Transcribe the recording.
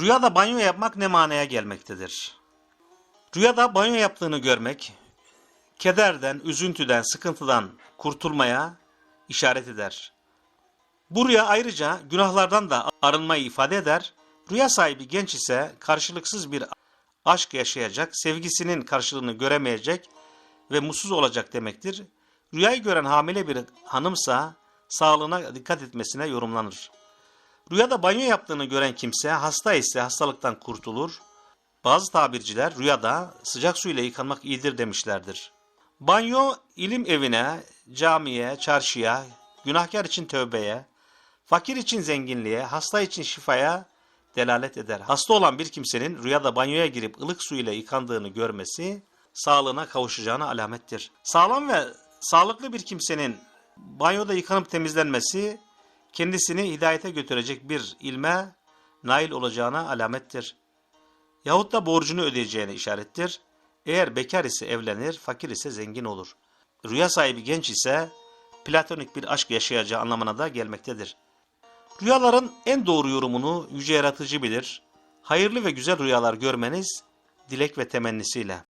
Rüyada banyo yapmak ne manaya gelmektedir? Rüyada banyo yaptığını görmek, kederden, üzüntüden, sıkıntıdan kurtulmaya işaret eder. Bu rüya ayrıca günahlardan da arınmayı ifade eder. Rüya sahibi genç ise karşılıksız bir aşk yaşayacak, sevgisinin karşılığını göremeyecek ve mutsuz olacak demektir. Rüyayı gören hamile bir hanımsa sağlığına dikkat etmesine yorumlanır. Rüyada banyo yaptığını gören kimse hasta ise hastalıktan kurtulur. Bazı tabirciler rüyada sıcak su ile yıkanmak iyidir demişlerdir. Banyo ilim evine, camiye, çarşıya, günahkar için tövbeye, fakir için zenginliğe, hasta için şifaya delalet eder. Hasta olan bir kimsenin rüyada banyoya girip ılık su ile yıkandığını görmesi sağlığına kavuşacağına alamettir. Sağlam ve sağlıklı bir kimsenin banyoda yıkanıp temizlenmesi kendisini hidayete götürecek bir ilme nail olacağına alamettir. Yahut da borcunu ödeyeceğine işarettir. Eğer bekar ise evlenir, fakir ise zengin olur. Rüya sahibi genç ise platonik bir aşk yaşayacağı anlamına da gelmektedir. Rüyaların en doğru yorumunu yüce yaratıcı bilir. Hayırlı ve güzel rüyalar görmeniz dilek ve temennisiyle.